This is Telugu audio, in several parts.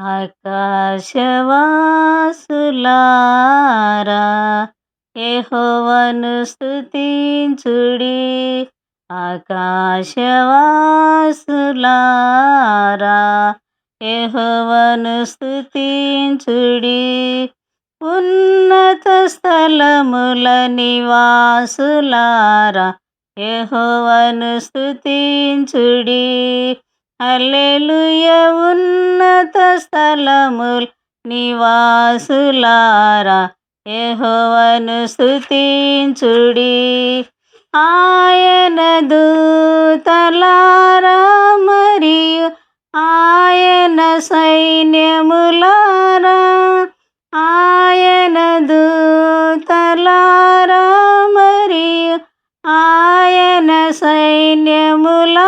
ఆకాశవాసులారా యెహోవాను స్తుతించుడి. ఆకాశవాసులారా యెహోవాను స్తుతించుడి. ఉన్నత స్థలముల నివాసులారా యెహోవాను స్తుతించుడి. ఉన్న ఉన్నత స్థలముల్ నివాసులారా యెహోవాను స్థుతించుడి ఆయన దూతలారా మరియు ఆయన సైన్యములారా ఆయన దూతలారా మరియు ఆయన సైన్యములారా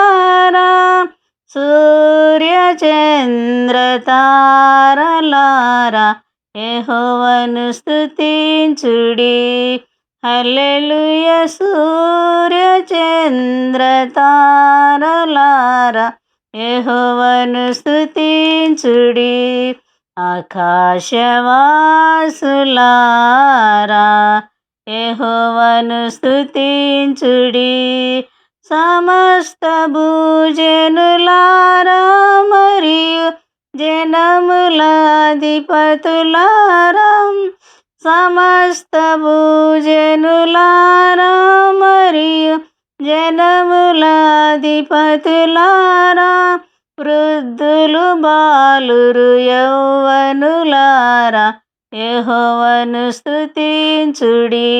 సూర్య చంద్ర తారలారా యెహోవాను స్తుతించుడి. హల్లెలూయ సూర్య చంద్ర తారలారా యెహోవాను స్తుతించుడి. ఆకాశవాసులారా యెహోవాను స్థుతించుడి సమస్త భూజనులారా జనములాధిపతులారాం సమస్త భూజనులారా మరియు జనములాధిపతులారా వృద్ధులు బాలురు యౌవనులారా యహోవను స్థుతించుడి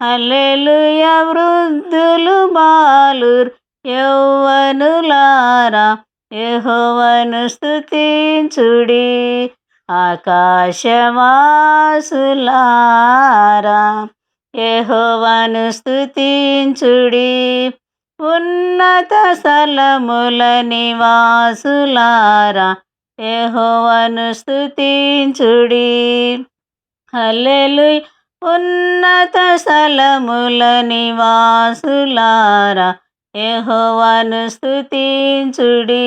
హల్లెలూయ వృద్ధులు బాలుర్ యౌవనులారా యహోవను స్థుతించుడి ఆకాశవాసులారా. యహోవను స్థుతించుడి ఉన్నత స్థలముల నివాసులారా. యహోవను స్థుతించుడి హల్లెలు ఉన్నత స్థలముల నివాసులారా. యహోవాను స్తుతించుడి.